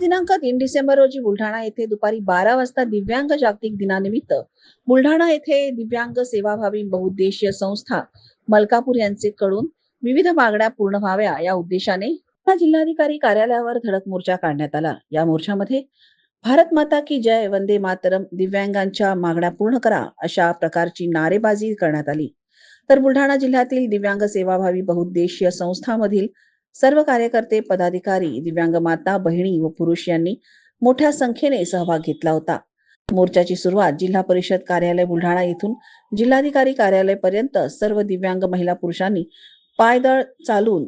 दिनांक तीन डिसेंबर रोजी बुलढाणा येथे दुपारी बारा वाजता दिव्यांग जागतिक दिनानिमित्त बुलढाणा येथे दिव्यांग सेवाभावी बहुउद्देशीय संस्था मलकापूर यांचे कडून विविध मागण्या पूर्ण व्हाव्या या उद्देशाने जिल्हाधिकारी कार्यालयावर धडक मोर्चा काढण्यात आला. या मोर्चामध्ये भारत माता की जय वंदे मातरम दिव्यांगांच्या मागण्या पूर्ण करा अशा प्रकारची नारेबाजी करण्यात आली. तर बुलढाणा जिल्ह्यातील दिव्यांग सेवाभावी बहुउद्देशीय संस्थामधील सर्व कार्यकर्ते पदाधिकारी दिव्यांग माता बहिणी व पुरुष यांनी मोठ्या संख्येने सहभाग घेतला होता. मोर्चाची सुरुवात जिल्हा परिषद कार्यालय बुलढाणा येथून जिल्हाधिकारी कार्यालय पर्यंत सर्व दिव्यांग महिला पुरुषांनी पायदळ चालून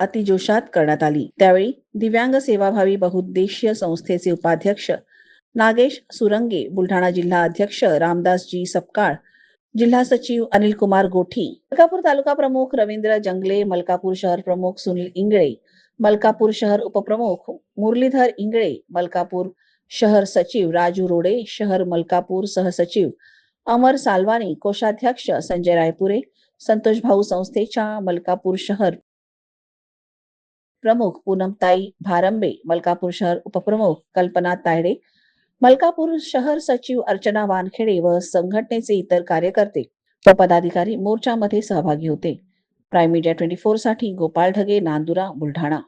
अतिजोशात करण्यात आली. त्यावेळी दिव्यांग सेवाभावी बहुउद्देशीय संस्थेचे उपाध्यक्ष नागेश सुरंगे बुलढाणा जिल्हा अध्यक्ष रामदासजी सपकाळ जिल्हा सचिव अनिल कुमार गोठी मलकापूर तालुका प्रमुख रवींद्र जंगले मलकापूर शहर प्रमुख सुनील इंगळे मलकापूर शहर उपप्रमुख मुरलीधर इंगळे मलकापूर शहर सचिव राजू रोडे शहर मलकापूर सहसचिव अमर सालवानी कोषाध्यक्ष संजय रायपुरे संतोष भाऊ संस्थेच्या मलकापूर शहर प्रमुख पूनमताई भारंबे मलकापूर शहर उपप्रमुख कल्पना तायडे मलकापूर शहर सचिव अर्चना वानखेडे व संघटनेचे इतर कार्यकर्ते व पदाधिकारी मोर्चामध्ये सहभागी होते. प्राईम मीडिया ट्वेंटी फोरसाठी गोपाळ ढगे नांदुरा बुलढाणा.